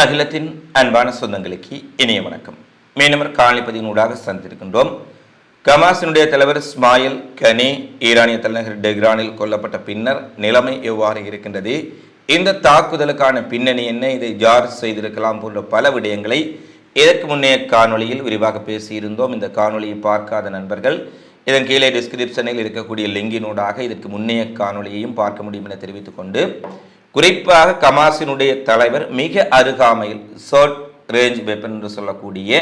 அகிலத்தின் அன்பான சொந்தங்களுக்கு இணைய வணக்கம். மீனவர் காணிப்பதியினூடாக சந்திருக்கின்றோம் கமாசினுடைய தலைவர் ஸ்மாயில் கனி ஈரானிய தலைநகர் டெக்ரானில் கொல்லப்பட்ட பின்னர் நிலைமை எவ்வாறு இருக்கின்றது? இந்த தாக்குதலுக்கான பின்னணி என்ன? இதை ஜார் செய்திருக்கலாம் போன்ற பல விடயங்களை இதற்கு முன்னைய காணொளியில் விரிவாக பேசியிருந்தோம். இந்த காணொலியை பார்க்காத நண்பர்கள் இதன் கீழே டிஸ்கிரிப்ஷனில் இருக்கக்கூடிய லிங்கினூடாக இதற்கு முன்னைய காணொளியையும் பார்க்க முடியும் என தெரிவித்துக் கொண்டு குறிப்பாக கமாசினுடைய தலைவர் மிக அருகாமையில் ஷார்ட் ரேஞ்ச் வெப்பன் என்று சொல்லக்கூடிய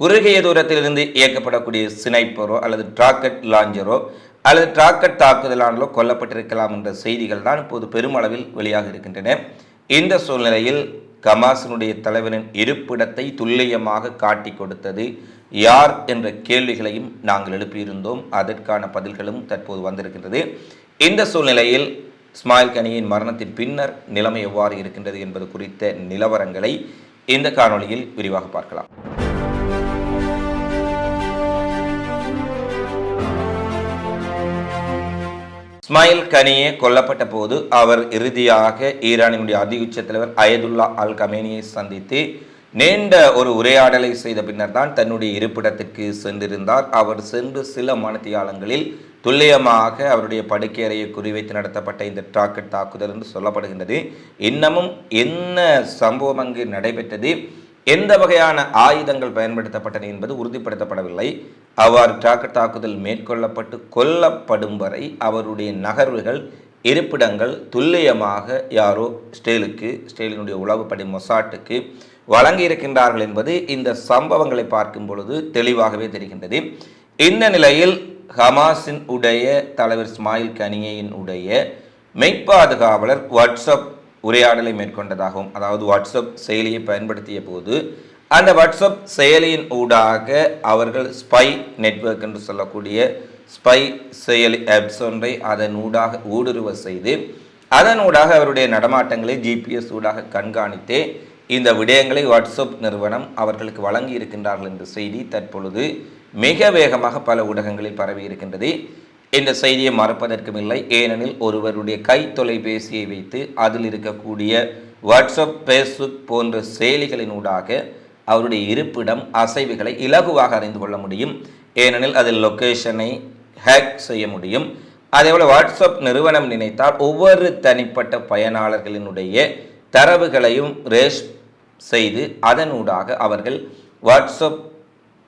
குறுகிய தூரத்திலிருந்து இயக்கப்படக்கூடிய சினைப்பரோ அல்லது டிராக்கெட் லாஞ்சரோ அல்லது டிராக்கெட் தாக்குதலானோ கொல்லப்பட்டிருக்கலாம் என்ற செய்திகள் தான் இப்போது பெருமளவில் வெளியாக இருக்கின்றன. இந்த சூழ்நிலையில் கமாசினுடைய தலைவரின் இருப்பிடத்தை துல்லியமாக காட்டி கொடுத்தது யார் என்ற கேள்விகளையும் நாங்கள் எழுப்பியிருந்தோம். அதற்கான பதில்களும் தற்போது வந்திருக்கின்றது. இந்த சூழ்நிலையில் இஸ்மாயில் கனியின் மரணத்தின் பின்னர் நிலைமை எவ்வாறு இருக்கின்றது என்பது குறித்த நிலவரங்களை இந்த காணொளியில் விரிவாக பார்க்கலாம். இஸ்மாயில் கனியே கொல்லப்பட்ட போது அவர் இறுதியாக ஈரானினுடைய அதி உச்ச தலைவர் அயதுல்லா அல் கமேனியை சந்தித்து நீண்ட ஒரு உரையாடலை செய்த பின்னர் தான் தன்னுடைய இருப்பிடத்திற்கு சென்றிருந்தார். அவர் சென்று சில மனத்தியாலங்களில் துல்லியமாக அவருடைய படுக்கை அறையை குறிவைத்து நடத்தப்பட்ட இந்த டிராக்கெட் தாக்குதல் என்று சொல்லப்படுகின்றது. இன்னமும் என்ன சம்பவம் அங்கு நடைபெற்றது? எந்த வகையான ஆயுதங்கள் பயன்படுத்தப்பட்டன என்பது உறுதிப்படுத்தப்படவில்லை. அவ்வாறு டிராக்கெட் தாக்குதல் மேற்கொள்ளப்பட்டு கொல்லப்படும் வரை அவருடைய நகர்வுகள் இருப்பிடங்கள் துல்லியமாக யாரோ ஸ்டேலுக்கு ஸ்டேலினுடைய உளவுப்படி மொசாட்டுக்கு வழங்கி இருக்கின்றார்கள் என்பது இந்த சம்பவங்களை பார்க்கும் பொழுது தெளிவாகவே தெரிகின்றது. இந்த நிலையில் ஹமாஸின் உடைய தலைவர் இஸ்மாயில் கனியையின் உடைய மெய்ப்பாதுகாவலர் வாட்ஸ்அப் உரையாடலை மேற்கொண்டதாகவும் அதாவது வாட்ஸ்அப் செயலியை பயன்படுத்திய போது அந்த வாட்ஸ்அப் செயலியின் ஊடாக அவர்கள் ஸ்பை நெட்வொர்க் என்று சொல்லக்கூடிய ஸ்பை செயலி ஆப்ஸ் ஒன்றை அதன் ஊடாக ஊடுருவ செய்து அதன் ஊடாக அவருடைய நடமாட்டங்களை ஜிபிஎஸ் ஊடாக கண்காணித்தே இந்த விடயங்களை வாட்ஸ்அப் நிறுவனம் அவர்களுக்கு வழங்கி இருக்கின்றார்கள் என்ற செய்தி தற்பொழுது மிக வேகமாக பல ஊடகங்களில் பரவி இருக்கின்றது. இந்த செய்தியை மறப்பதற்கும் இல்லை. ஏனெனில் ஒருவருடைய கை தொலைபேசியை வைத்து அதில் இருக்கக்கூடிய வாட்ஸ்அப் ஃபேஸ்புக் போன்ற செயலிகளினூடாக அவருடைய இருப்பிடம் அசைவுகளை இலகுவாக அறிந்து கொள்ள முடியும். ஏனெனில் அதில் லொக்கேஷனை ஹேக் செய்ய முடியும். அதேபோல் வாட்ஸ்அப் நிறுவனம் நினைத்தால் ஒவ்வொரு தனிப்பட்ட பயனாளர்களினுடைய தரவுகளையும் ரேஷ் செய்து அதனூடாக அவர்கள் வாட்ஸ்அப்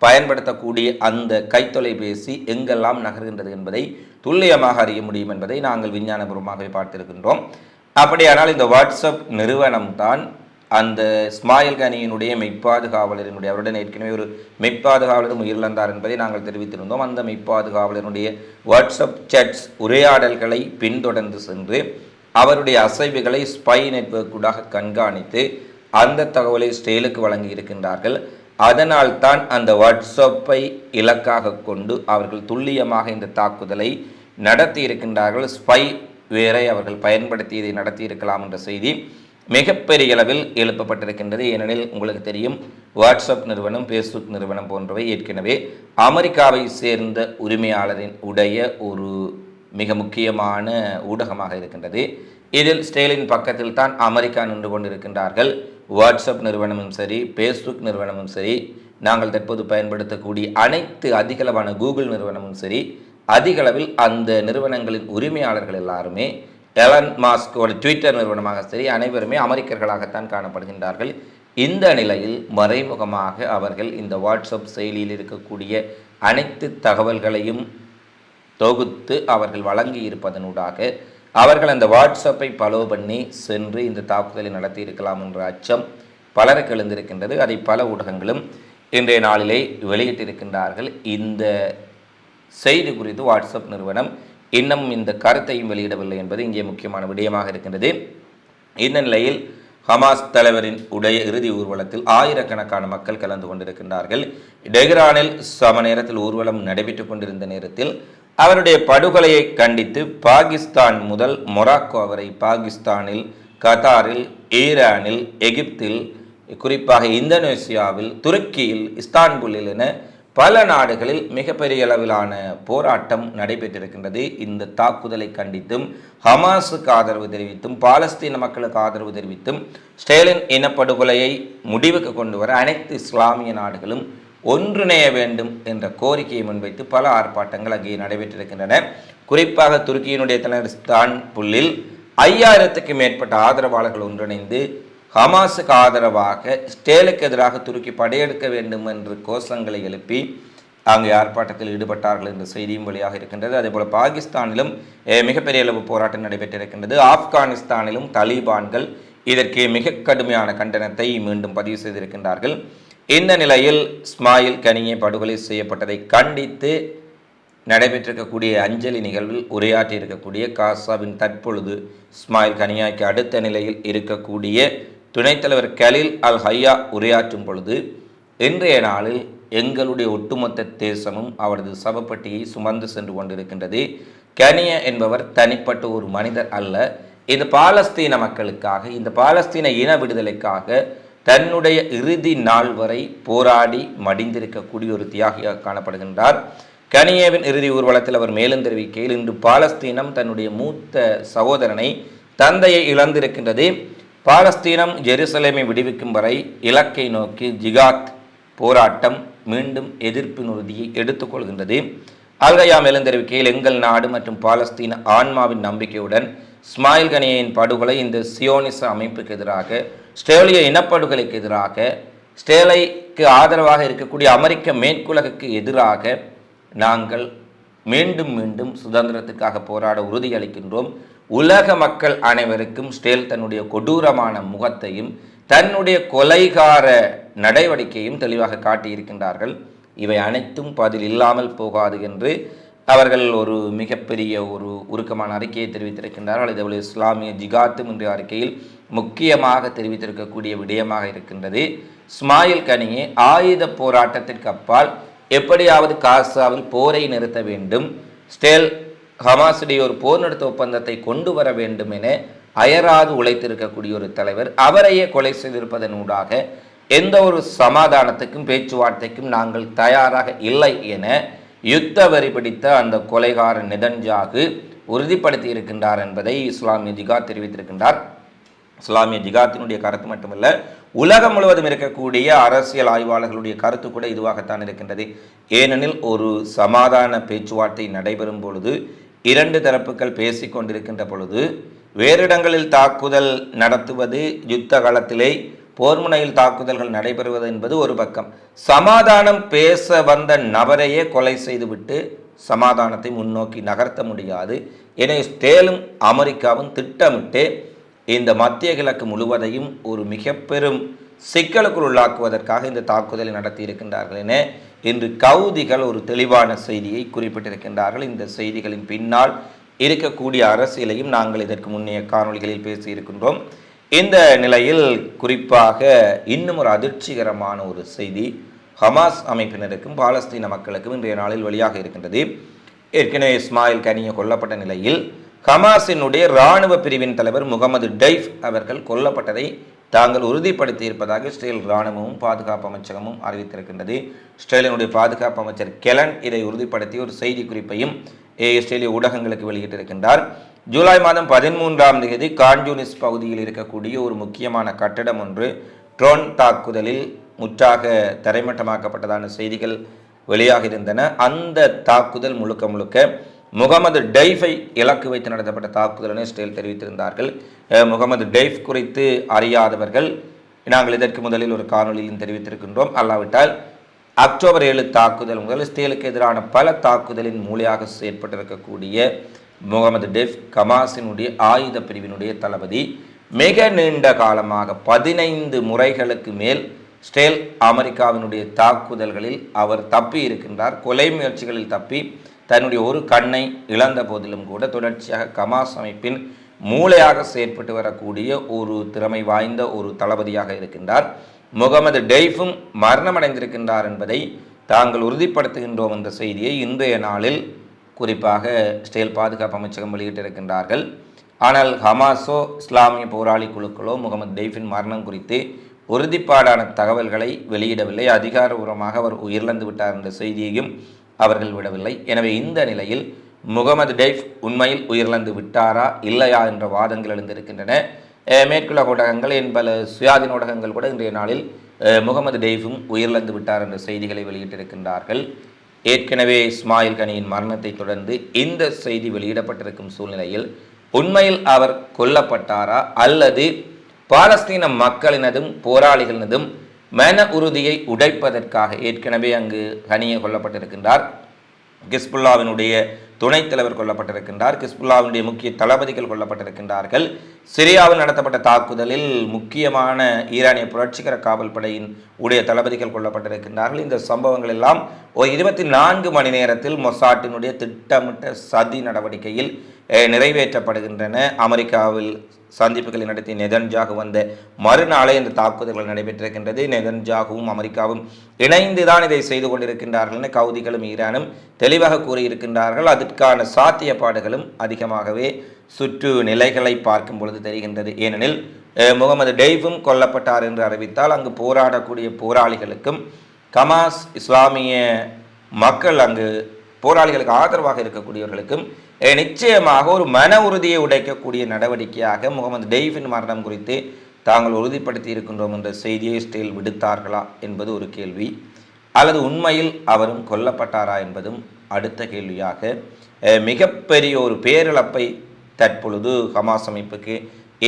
பயன்படுத்தக்கூடிய அந்த கைத்தொலைபேசி எங்கெல்லாம் நகர்கின்றது என்பதை துல்லியமாக அறிய முடியும் என்பதை நாங்கள் விஞ்ஞானபூர்வமாகவே பார்த்திருக்கின்றோம். அப்படியானால் இந்த வாட்ஸ்அப் நிறுவனம் தான் அந்த ஸ்மாயில் கனியினுடைய மெய்ப்பாதுகாவலரினுடைய அவருடன் ஏற்கனவே ஒரு மெய்ப்பாதுகாவலரும் உயிரிழந்தார் என்பதை நாங்கள் தெரிவித்திருந்தோம். அந்த மெய்ப்பாதுகாவலருடைய வாட்ஸ்அப் சேட்ஸ் உரையாடல்களை பின்தொடர்ந்து சென்று அவருடைய அசைவுகளை ஸ்பை நெட்வொர்க்கூடாக கண்காணித்து அந்த தகவலை ஸ்டேலுக்கு வழங்கி இருக்கின்றார்கள் அதனால் தான் அந்த வாட்ஸ்அப்பை இலக்காக கொண்டு அவர்கள் துல்லியமாக இந்த தாக்குதலை நடத்தி இருக்கின்றார்கள் ஸ்பை வேரை அவர்கள் பயன்படுத்தி இதை நடத்தியிருக்கலாம் என்ற செய்தி மிகப்பெரிய அளவில் எழுப்பப்பட்டிருக்கின்றது. ஏனெனில் உங்களுக்கு தெரியும் வாட்ஸ்அப் நிறுவனம் ஃபேஸ்புக் நிறுவனம் போன்றவை ஏற்கனவே அமெரிக்காவை சேர்ந்த உரிமையாளரின் உடைய ஒரு மிக முக்கியமான ஊடகமாக இருக்கின்றது. இதில் ஸ்டேலின் பக்கத்தில் தான் அமெரிக்கா நின்று கொண்டிருக்கின்றார்கள். வாட்ஸ்அப் நிறுவனமும் சரி ஃபேஸ்புக் நிறுவனமும் சரி நாங்கள் தற்போது பயன்படுத்தக்கூடிய அனைத்து அதிகளவான கூகுள் நிறுவனமும் சரி அதிகளவில் அந்த நிறுவனங்களின் உரிமையாளர்கள் எல்லாருமே எலன் மாஸ்கோட ட்விட்டர் நிறுவனமாக சரி அனைவருமே அமெரிக்கர்களாகத்தான் காணப்படுகின்றார்கள். இந்த நிலையில் மறைமுகமாக அவர்கள் இந்த வாட்ஸ்அப் செயலியில் இருக்கக்கூடிய அனைத்து தகவல்களையும் தொகுத்து அவர்கள் வழங்கி இருப்பதனூடாக அவர்கள் அந்த வாட்ஸ்அப்பை பலோ பண்ணி சென்று இந்த தாக்குதலை நடத்தி இருக்கலாம் என்ற அச்சம் பலருக்கு எழுந்திருக்கின்றது. அதை பல ஊடகங்களும் இன்றைய நாளிலே வெளியிட்டிருக்கின்றார்கள். இந்த செய்தி குறித்து வாட்ஸ்அப் நிறுவனம் இன்னும் இந்த கருத்தையும் வெளியிடவில்லை என்பது இங்கே முக்கியமான விடயமாக இருக்கின்றது. இந்த நிலையில் ஹமாஸ் தலைவரின் உடைய இறுதி ஊர்வலத்தில் ஆயிரக்கணக்கான மக்கள் கலந்து கொண்டிருக்கின்றார்கள். டெஹ்ரானில் சம நேரத்தில் ஊர்வலம் நடைபெற்றுக் கொண்டிருந்த நேரத்தில் அவருடைய படுகொலையை கண்டித்து பாகிஸ்தான் முதல் மொராக்கோ வரை பாகிஸ்தானில் கத்தாரில் ஈரானில் எகிப்தில் குறிப்பாக இந்தோனேசியாவில் துருக்கியில் இஸ்தான்புல்லில் என பல நாடுகளில் மிகப்பெரிய அளவிலான போராட்டம் நடைபெற்றிருக்கின்றது. இந்த தாக்குதலை கண்டித்தும் ஹமாஸுக்கு ஆதரவு தெரிவித்தும் பாலஸ்தீன மக்களுக்கு ஆதரவு தெரிவித்தும் ஸ்டேலின் இனப்படுகொலையை முடிவுக்கு கொண்டு வர அனைத்து இஸ்லாமிய நாடுகளும் ஒன்றிணைய வேண்டும் என்ற கோரிக்கையை முன்வைத்து பல ஆர்ப்பாட்டங்கள் அங்கே நடைபெற்றிருக்கின்றன. குறிப்பாக துருக்கியினுடைய தலைவர் புல்லில் ஐயாயிரத்துக்கு மேற்பட்ட ஆதரவாளர்கள் ஒன்றிணைந்து ஹமாஸுக்கு ஆதரவாக ஸ்டேலுக்கு எதிராக துருக்கி படையெடுக்க வேண்டும் என்று கோஷங்களை எழுப்பி அங்கே ஆர்ப்பாட்டத்தில் ஈடுபட்டார்கள் என்ற செய்தியும் வழியாக இருக்கின்றது. அதேபோல் பாகிஸ்தானிலும் மிகப்பெரிய அளவு போராட்டம் நடைபெற்றிருக்கின்றது. ஆப்கானிஸ்தானிலும் தலிபான்கள் இதற்கு மிக கடுமையான கண்டனத்தை மீண்டும் பதிவு செய்திருக்கின்றார்கள். இந்த நிலையில் ஸ்மாயில் கனியை படுகொலை செய்யப்பட்டதை கண்டித்து நடைபெற்றிருக்கக்கூடிய அஞ்சலி நிகழ்வில் உரையாற்றி இருக்கக்கூடிய காசாவின் தற்பொழுது ஸ்மாயில் கனியாய்க்கு அடுத்த நிலையில் இருக்கக்கூடிய துணைத்தலைவர் கலில் அல் ஹையா உரையாற்றும் பொழுது இன்றைய நாளில் எங்களுடைய ஒட்டுமொத்த தேசமும் அவரது சவப்பட்டியை சுமந்து சென்று கொண்டிருக்கின்றது. கனிய என்பவர் தனிப்பட்ட ஒரு மனிதர் அல்ல. இந்த பாலஸ்தீன மக்களுக்காக இந்த பாலஸ்தீன இன விடுதலைக்காக தன்னுடைய இறுதி நாள் வரை போராடி மடிந்திருக்கக்கூடிய ஒரு தியாகியாக காணப்படுகின்றார். கனியேவின் இறுதி ஊர்வலத்தில் அவர் மேலும் தெரிவிக்கையில் இன்று பாலஸ்தீனம் தன்னுடைய மூத்த சகோதரனை தந்தையை இழந்திருக்கின்றது. பாலஸ்தீனம் ஜெருசலேமை விடுவிக்கும் வரை இலக்கை நோக்கி ஜிகாத் போராட்டம் மீண்டும் எதிர்ப்பு உறுதியை எடுத்துக்கொள்கின்றது அல்கையா மேலும் தெரிவிக்கையில் எங்கள் நாடு மற்றும் பாலஸ்தீன ஆன்மாவின் நம்பிக்கையுடன் ஸ்மாயில் கனியின் படுகொலை இந்த சியோனிச அமைப்புக்கு எதிராக ஸ்டேலிய இனப்படுகொலைக்கு எதிராக ஸ்டேலைக்கு ஆதரவாக இருக்கக்கூடிய அமெரிக்க மேற்குலகுக்கு எதிராக நாங்கள் மீண்டும் மீண்டும் சுதந்திரத்துக்காக போராட உறுதியளிக்கின்றோம். உலக மக்கள் அனைவருக்கும் ஸ்டேல் தன்னுடைய கொடூரமான முகத்தையும் தன்னுடைய கொலைகார நடவடிக்கையும் தெளிவாக காட்டியிருக்கின்றார்கள். இவை அனைத்தும் பதில் இல்லாமல் போகாது என்று அவர்கள் ஒரு மிகப்பெரிய ஒரு உருக்கமான அறிக்கையை தெரிவித்திருக்கின்றார்கள். இதேபோல இஸ்லாமிய ஜிகாத்தும் என்ற அறிக்கையில் முக்கியமாக தெரிவித்திருக்கக்கூடிய விடயமாக இருக்கின்றது. ஸ்மாயில் கனியே ஆயுத போராட்டத்திற்கு அப்பால் எப்படியாவது காசாவில் போரை நிறுத்த வேண்டும். ஸ்டேல் ஹமாசுடைய ஒரு போர் நிறுத்த ஒப்பந்தத்தை கொண்டு வர வேண்டும் என அயராது உழைத்திருக்கக்கூடிய ஒரு தலைவர் அவரையே கொலை செய்திருப்பதன் ஊடாக எந்த ஒரு சமாதானத்துக்கும் பேச்சுவார்த்தைக்கும் நாங்கள் தயாராக இல்லை என யுத்த வரி பிடித்த அந்த கொலைகார நிதன்ஜாகு உறுதிப்படுத்தி இருக்கின்றார் என்பதை இஸ்லாமிய ஜிகாத் தெரிவித்திருக்கின்றார். இஸ்லாமிய ஜிகாத்தினுடைய கருத்து மட்டுமல்ல உலகம் முழுவதும் இருக்கக்கூடிய அரசியல் ஆய்வாளர்களுடைய கருத்து கூட இதுவாகத்தான் இருக்கின்றது. ஏனெனில் ஒரு சமாதான பேச்சுவார்த்தை நடைபெறும் பொழுது இரண்டு தரப்புகள் பேசிக் கொண்டிருக்கின்ற பொழுது வேறு இடங்களில் தாக்குதல் நடத்துவது யுத்த காலத்திலே போர்முனையில் தாக்குதல்கள் நடைபெறுவது என்பது ஒரு பக்கம். சமாதானம் பேச வந்த நபரையே கொலை செய்துவிட்டு சமாதானத்தை முன்னோக்கி நகர்த்த முடியாது. எனவே ஸ்டேலும் அமெரிக்காவும் திட்டமிட்டு இந்த மத்திய கிழக்கு முழுவதையும் ஒரு மிக பெரும் சிக்கலுக்குள் உள்ளாக்குவதற்காக இந்த தாக்குதலை நடத்தி இருக்கின்றார்கள் என இன்று கவுதிகள் ஒரு தெளிவான செய்தியை குறிப்பிட்டிருக்கின்றார்கள். இந்த செய்திகளின் பின்னால் இருக்கக்கூடிய அரசியலையும் நாங்கள் இதற்கு முன்னைய காணொலிகளில் பேசியிருக்கின்றோம். இந்த நிலையில் குறிப்பாக இன்னும் ஒரு அதிர்ச்சிகரமான ஒரு செய்தி ஹமாஸ் அமைப்பினருக்கும் பாலஸ்தீன மக்களுக்கும் இன்றைய நாளில் வழியாக இருக்கின்றது. ஏற்கனவே இஸ்மாயில் கனிய கொல்லப்பட்ட நிலையில் ஹமாஸினுடைய இராணுவ பிரிவின் தலைவர் முகமது டைஃப் அவர்கள் கொல்லப்பட்டதை தாங்கள் உறுதிப்படுத்தி இருப்பதாக இஸ்ரேல் இராணுவமும் பாதுகாப்பு அமைச்சகமும் அறிவித்திருக்கின்றது. இஸ்ரேலினுடைய பாதுகாப்பு அமைச்சர் கெலன் இதை உறுதிப்படுத்தி ஒரு செய்தி குறிப்பையும் இஸ்ரேலிய ஊடகங்களுக்கு வெளியிட்டிருக்கின்றார். ஜூலை மாதம் பதிமூன்றாம் தேதி கான்ஜூனிஸ் பகுதியில் இருக்கக்கூடிய ஒரு முக்கியமான கட்டடம் ஒன்று ட்ரோன் தாக்குதலில் முற்றாக தரைமட்டமாக்கப்பட்டதான செய்திகள் வெளியாக இருந்தன அந்த தாக்குதல் முழுக்க முழுக்க முகமது டெய்ஃபை இலக்கு வைத்து நடத்தப்பட்ட தாக்குதல் என இஸ்ரேல் தெரிவித்திருந்தார்கள். முகமது டைஃப் குறித்து அறியாதவர்கள் நாங்கள் இதற்கு முதலில் ஒரு காணொலியில் தெரிவித்திருக்கின்றோம். அல்லாவிட்டால் அக்டோபர் ஏழு தாக்குதல் முதல் இஸ்ரேலுக்கு எதிரான பல தாக்குதலின் மூலையாக ஏற்பட்டிருக்கக்கூடிய முகமது டெஃப் கமாஸினுடைய ஆயுத பிரிவினுடைய தளபதி மிக நீண்ட காலமாக பதினைந்து முறைகளுக்கு மேல் ஸ்டேல் அமெரிக்காவினுடைய தாக்குதல்களில் அவர் தப்பி இருக்கின்றார். கொலை முயற்சிகளில் தப்பி தன்னுடைய ஒரு கண்ணை இழந்த போதிலும் கூட தொடர்ச்சியாக கமாஸ் அமைப்பின் மூளையாக செயற்பட்டு வரக்கூடிய ஒரு திறமை வாய்ந்த ஒரு தளபதியாக இருக்கின்றார். முகமது டெய்ஃபும் மரணமடைந்திருக்கின்றார் என்பதை தாங்கள் உறுதிப்படுத்துகின்றோம் என்ற செய்தியை இன்றைய நாளில் குறிப்பாக இஸ்ரேல் பாதுகாப்பு அமைச்சகம் வெளியிட்டிருக்கின்றார்கள். ஆனால் ஹமாஸோ இஸ்லாமிய போராளி குழுக்களோ முகமது டெய்ஃபின் மரணம் குறித்து உறுதிப்பாடான தகவல்களை வெளியிடவில்லை. அதிகாரபூர்வமாக அவர் உயிரிழந்து விட்டார் என்ற செய்தியையும் அவர்கள் விடவில்லை. எனவே இந்த நிலையில் முகமது டெய்ஃப் உண்மையில் உயிரிழந்து விட்டாரா இல்லையா என்ற வாதங்கள் எழுந்திருக்கின்றன. மேற்குலக ஊடகங்கள் என் பல சுயாதீன ஊடகங்கள் கூட இன்றைய நாளில் முகமது டெய்ஃபும் உயிரிழந்து விட்டார் என்ற செய்திகளை வெளியிட்டிருக்கின்றார்கள். ஏற்கனவே இஸ்மாயில் கனியின் மரணத்தை தொடர்ந்து இந்த செய்தி வெளியிடப்பட்டிருக்கும் சூழ்நிலையில் உண்மையில் அவர் கொல்லப்பட்டாரா? அல்லது பாலஸ்தீன மக்களினதும் போராளிகளினதும் மன உறுதியை உடைப்பதற்காக ஏற்கனவே அங்கு கனியை கொல்லப்பட்டிருக்கின்றார். கிஸ்புல்லாவினுடைய துணைத் தலைவர் கொல்லப்பட்டிருக்கின்றார். கிஸ்புல்லாவினுடைய முக்கிய தளபதிகள் கொல்லப்பட்டிருக்கின்றார்கள். சிரியாவில் நடத்தப்பட்ட தாக்குதலில் முக்கியமான ஈரானிய புரட்சிகர காவல் படையின் உடைய தளபதிகள் கொல்லப்பட்டிருக்கின்றார்கள். இந்த சம்பவங்கள் எல்லாம் ஒரு இருபத்தி நான்கு மணி நேரத்தில் மொசாட்டினுடைய திட்டமிட்ட சதி நடவடிக்கையில் நிறைவேற்றப்படுகின்றன. அமெரிக்காவில் சந்திப்புகளை நடத்தி நெதன்ஜாகு வந்த மறுநாளே இந்த தாக்குதல்கள் நடைபெற்றிருக்கின்றது. நெதன்ஜாகவும் அமெரிக்காவும் இணைந்து தான் இதை செய்து கொண்டிருக்கின்றார்கள் என கவுதிகளும் ஈரானும் தெளிவாக கூறியிருக்கின்றார்கள். அதற்கான சாத்தியப்பாடுகளும் அதிகமாகவே சுற்று நிலைகளை பார்க்கும் பொழுது தெரிகின்றது. ஏனெனில் முகமது டெய்வும் கொல்லப்பட்டார் என்று அறிவித்தால் அங்கு போராடக்கூடிய போராளிகளுக்கும் கமாஸ் இஸ்லாமிய மக்கள் அங்கு போராளிகளுக்கு ஆதரவாக இருக்கக்கூடியவர்களுக்கும் நிச்சயமாக ஒரு மன உறுதியை உடைக்கக்கூடிய நடவடிக்கையாக முகமது டெய்ஃபின் மரணம் குறித்து தாங்கள் உறுதிப்படுத்தி இருக்கின்றோம் என்ற செய்தியை ஸ்டேல் விடுத்தார்களா என்பது ஒரு கேள்வி. அல்லது உண்மையில் அவரும் கொல்லப்பட்டாரா என்பதும் அடுத்த கேள்வியாக மிகப்பெரிய ஒரு பேரிழப்பை தற்பொழுது ஹமாஸ் அமைப்புக்கு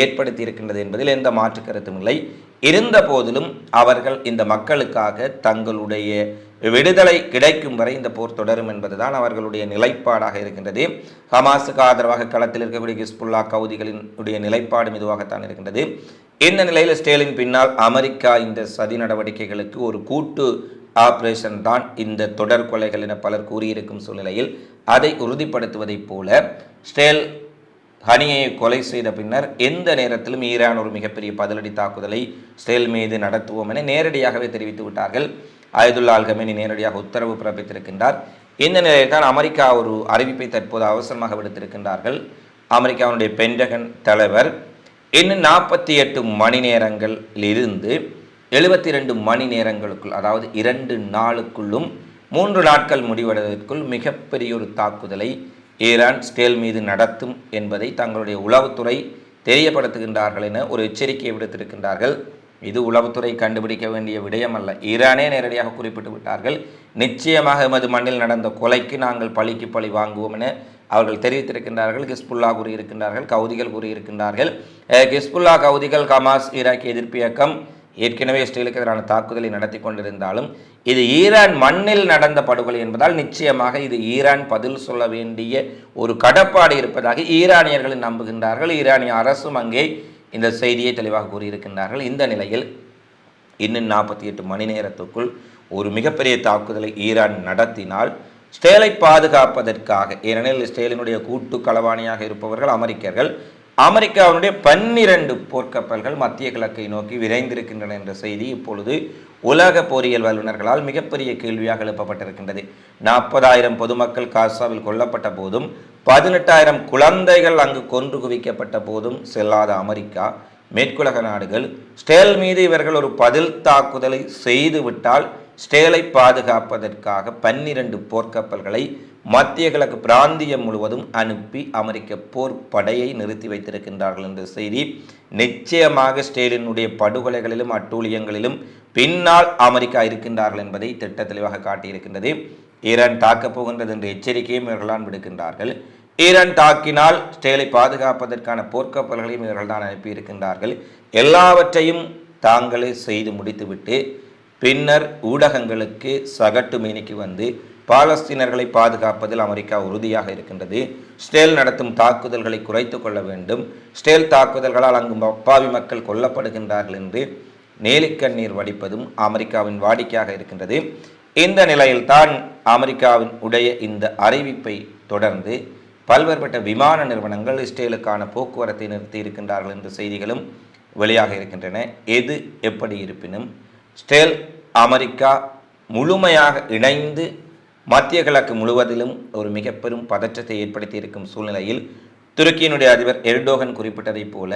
ஏற்படுத்தி இருக்கின்றது என்பதில் எந்த மாற்று கருத்தும் இல்லை. இருந்த போதிலும் அவர்கள் இந்த மக்களுக்காக தங்களுடைய விடுதலை கிடைக்கும் வரை இந்த போர் தொடரும் என்பதுதான் அவர்களுடைய நிலைப்பாடாக இருக்கின்றது. ஹமாஸுக்கு ஆதரவாக களத்தில் இருக்கக்கூடிய ஹிஸ்புல்லா கவுதிகளினுடைய நிலைப்பாடும் இதுவாகத்தான் இருக்கின்றது. இந்த நிலையில் ஸ்டேலின் பின்னால் அமெரிக்கா இந்த சதி நடவடிக்கைகளுக்கு ஒரு கூட்டு ஆபரேஷன் தான் இந்த தொடர் கொலைகள் என பலர் கூறியிருக்கும் சூழ்நிலையில் அதை உறுதிப்படுத்துவதைப் போல ஸ்டேல் ஹனியை கொலை செய்த பின்னர் எந்த நேரத்திலும் ஈரான் ஒரு மிகப்பெரிய பதிலடி தாக்குதலை செயல் மீது நடத்துவோம் என நேரடியாகவே தெரிவித்து விட்டார்கள். அயதுல்லா அல்கமேனி நேரடியாக உத்தரவு பிறப்பித்திருக்கின்றார். இந்த நிலையில் தான் அமெரிக்கா ஒரு அறிவிப்பை தற்போது அவசரமாக விடுத்திருக்கின்றார்கள். அமெரிக்காவுடைய பென்டகன் தலைவர் இன்னும் நாற்பத்தி எட்டு மணி நேரங்களில் இருந்து எழுபத்தி ரெண்டு மணி நேரங்களுக்குள் அதாவது இரண்டு நாளுக்குள்ளும் மூன்று நாட்கள் முடிவடைவதற்குள் மிகப்பெரிய ஒரு தாக்குதலை ஈரான் ஸ்டேல் மீது நடத்தும் என்பதை தங்களுடைய உளவுத்துறை தெரியப்படுத்துகின்றார்கள் என ஒரு எச்சரிக்கையை விடுத்திருக்கின்றார்கள். இது உளவுத்துறை கண்டுபிடிக்க வேண்டிய விடயம் அல்ல ஈரானே நேரடியாக குறிப்பிட்டு விட்டார்கள். நிச்சயமாக எமது மண்ணில் நடந்த கொலைக்கு நாங்கள் பழிக்கு பழி வாங்குவோம் என அவர்கள் தெரிவித்திருக்கின்றார்கள். கிஸ்புல்லா கூறியிருக்கின்றார்கள் கவுதிகள் கூறியிருக்கின்றார்கள். கிஸ்புல்லா கவுதிகள் கமாஸ் ஈராக் எதிர்ப்பு இயக்கம் ஏற்கனவே இஸ்ரேலுக்கு எதிரான தாக்குதலை நடத்தி கொண்டிருந்தாலும் இது ஈரான் மண்ணில் நடந்த படுகொலை என்பதால் நிச்சயமாக இது ஈரான் பதில் சொல்ல வேண்டிய ஒரு கடப்பாடு இருப்பதாக ஈரானியர்கள் நம்புகின்றார்கள். ஈரானிய அரசும் அங்கே இந்த செய்தியை தெளிவாக கூறியிருக்கின்றார்கள். இந்த நிலையில் இன்னும் நாற்பத்தி எட்டு மணி நேரத்துக்குள் ஒரு மிகப்பெரிய தாக்குதலை ஈரான் நடத்தினால் ஸ்டேலை பாதுகாப்பதற்காக ஏனெனில் ஸ்டேலினுடைய கூட்டு களவாணியாக இருப்பவர்கள் அமெரிக்கர்கள் அமெரிக்காவினுடைய பன்னிரண்டு போர்க்கப்பல்கள் மத்திய கிழக்கை நோக்கி விரைந்திருக்கின்றன என்ற செய்தி இப்பொழுது உலக போரியல் வல்லுநர்களால் மிகப்பெரிய கேள்வியாக எழுப்பப்பட்டிருக்கின்றது. நாற்பதாயிரம் பொதுமக்கள் காசாவில் கொல்லப்பட்ட போதும் பதினெட்டாயிரம் குழந்தைகள் அங்கு கொன்று குவிக்கப்பட்ட போதும் செல்லாத அமெரிக்கா மேற்குலக நாடுகள் ஸ்டேல் மீது இவர்கள் ஒரு பதில் தாக்குதலை செய்துவிட்டால் ஸ்டேலை பாதுகாப்பதற்காக பன்னிரண்டு போர்க்கப்பல்களை மத்திய கிழக்கு பிராந்தியம் முழுவதும் அனுப்பி அமெரிக்க போர் படையை நிறுத்தி வைத்திருக்கின்றார்கள் என்ற செய்தி நிச்சயமாக ஸ்டேலினுடைய படுகொலைகளிலும் அட்டூழியங்களிலும் பின்னால் அமெரிக்கா இருக்கின்றார்கள் என்பதை திட்ட தெளிவாக காட்டியிருக்கின்றது. ஈரான் தாக்கப் போகின்றது என்ற எச்சரிக்கையும் இவர்களான் விடுக்கின்றார்கள். ஈரான் தாக்கினால் ஸ்டேலை பாதுகாப்பதற்கான போர்க்கப்பல்களையும் இவர்கள்தான் அனுப்பியிருக்கின்றார்கள். எல்லாவற்றையும் தாங்களே செய்து முடித்துவிட்டு பின்னர் ஊடகங்களுக்கு சகட்டு மீனிக்கு வந்து பாலஸ்தீனர்களை பாதுகாப்பதில் அமெரிக்கா உறுதியாக இருக்கின்றது. ஸ்டேல் நடத்தும் தாக்குதல்களை குறைத்து கொள்ள வேண்டும். ஸ்டேல் தாக்குதல்களால் அங்கு அப்பாவி மக்கள் கொல்லப்படுகின்றார்கள் என்று நேலிக்கண்ணீர் வடிப்பதும் அமெரிக்காவின் வாடிக்கையாக இருக்கின்றது. இந்த நிலையில்தான் அமெரிக்காவின் உடைய இந்த அறிவிப்பை தொடர்ந்து பல்வேறுபட்ட விமான நிறுவனங்கள் இஸ்ரேலுக்கான போக்குவரத்தை நிறுத்தி இருக்கின்றார்கள் என்ற செய்திகளும் வெளியாக இருக்கின்றன. எது எப்படி இருப்பினும் ஸ்டேல் அமெரிக்கா முழுமையாக இணைந்து மத்திய கிழக்கு முழுவதிலும் ஒரு மிக பெரும் பதற்றத்தை ஏற்படுத்தி இருக்கும் சூழ்நிலையில் துருக்கியினுடைய அதிபர் எர்டோகன் குறிப்பிட்டதைப் போல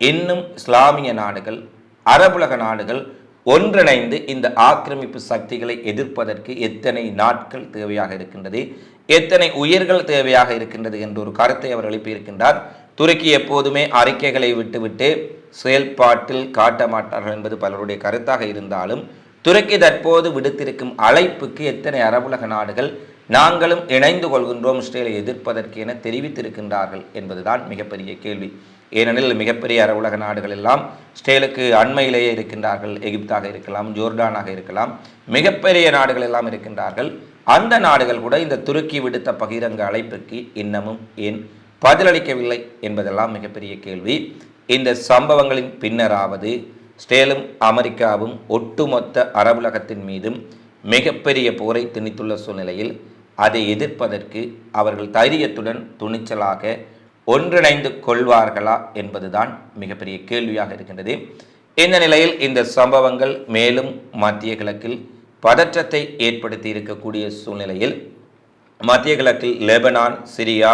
இன்னும் இஸ்லாமிய நாடுகள் அரபுலக நாடுகள் ஒன்றிணைந்து இந்த ஆக்கிரமிப்பு சக்திகளை எதிர்ப்பதற்கு எத்தனை நாட்கள் தேவையாக இருக்கின்றது எத்தனை உயிர்கள் தேவையாக இருக்கின்றது என்ற ஒரு கருத்தை அவர் எழுப்பியிருக்கின்றார். துருக்கி எப்போதுமே அறிக்கைகளை விட்டுவிட்டு செயல்பாட்டில் காட்ட மாட்டார்கள் என்பது பலருடைய கருத்தாக இருந்தாலும் துருக்கி தற்போது விடுத்திருக்கும் அழைப்புக்கு எத்தனை அரபுலக நாடுகள் நாங்களும் இணைந்து கொள்கின்றோம் இஸ்ரேலை எதிர்ப்பதற்கு என தெரிவித்திருக்கின்றார்கள் என்பதுதான் மிகப்பெரிய கேள்வி. ஏனெனில் மிகப்பெரிய அரவுலக நாடுகள் எல்லாம் ஸ்டேலுக்கு அண்மையிலேயே இருக்கின்றார்கள் எகிப்தாக இருக்கலாம் ஜோர்டானாக இருக்கலாம் மிகப்பெரிய நாடுகள் எல்லாம் இருக்கின்றார்கள். அந்த நாடுகள் கூட இந்த துருக்கி விடுத்த பகிரங்க அழைப்புக்கு இன்னமும் ஏன் பதிலளிக்கவில்லை என்பதெல்லாம் மிகப்பெரிய கேள்வி. இந்த சம்பவங்களின் பின்னராவது ஸ்டேலும் அமெரிக்காவும் ஒட்டுமொத்த அரபுலகத்தின் மீதும் மிகப்பெரிய போரை திணித்துள்ள சூழ்நிலையில் அதை எதிர்ப்பதற்கு அவர்கள் தைரியத்துடன் துணிச்சலாக ஒன்றிணைந்து கொள்வார்களா என்பதுதான் மிகப்பெரிய கேள்வியாக இருக்கின்றது. இந்த நிலையில் இந்த சம்பவங்கள் மேலும் மத்திய கிழக்கில் பதற்றத்தை ஏற்படுத்தி இருக்கக்கூடிய சூழ்நிலையில் மத்திய கிழக்கில் லெபனான் சிரியா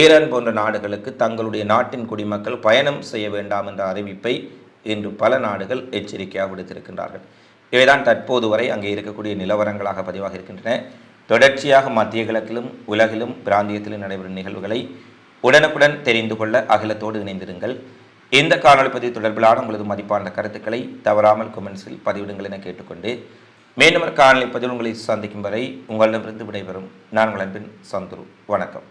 ஈரான் போன்ற நாடுகளுக்கு தங்களுடைய நாட்டின் குடிமக்கள் பயணம் செய்ய வேண்டாம் என்ற அறிவிப்பை இன்று பல நாடுகள் எச்சரிக்கையாக விடுத்திருக்கின்றார்கள். இவைதான் தற்போது வரை அங்கே இருக்கக்கூடிய நிலவரங்களாக பதிவாக இருக்கின்றன. தொடர்ச்சியாக மத்திய கிழக்கிலும் உலகிலும் பிராந்தியத்திலும் நடைபெறும் நிகழ்வுகளை உடனுக்குடன் தெரிந்து கொள்ள அகிலத்தோடு இணைந்திருங்கள். இந்த காணொலி பதிவு தொடர்பிலான உங்களது மதிப்பான கருத்துக்களை தவறாமல் கொமெண்ட்ஸில் பதிவிடுங்கள் என கேட்டுக்கொண்டு மீண்டும் காணொலி பதிவு உங்களை சந்திக்கும் வரை உங்களிடமிருந்து விடைபெறும். நான் உங்கள் அன்பின் சந்துரு. வணக்கம்.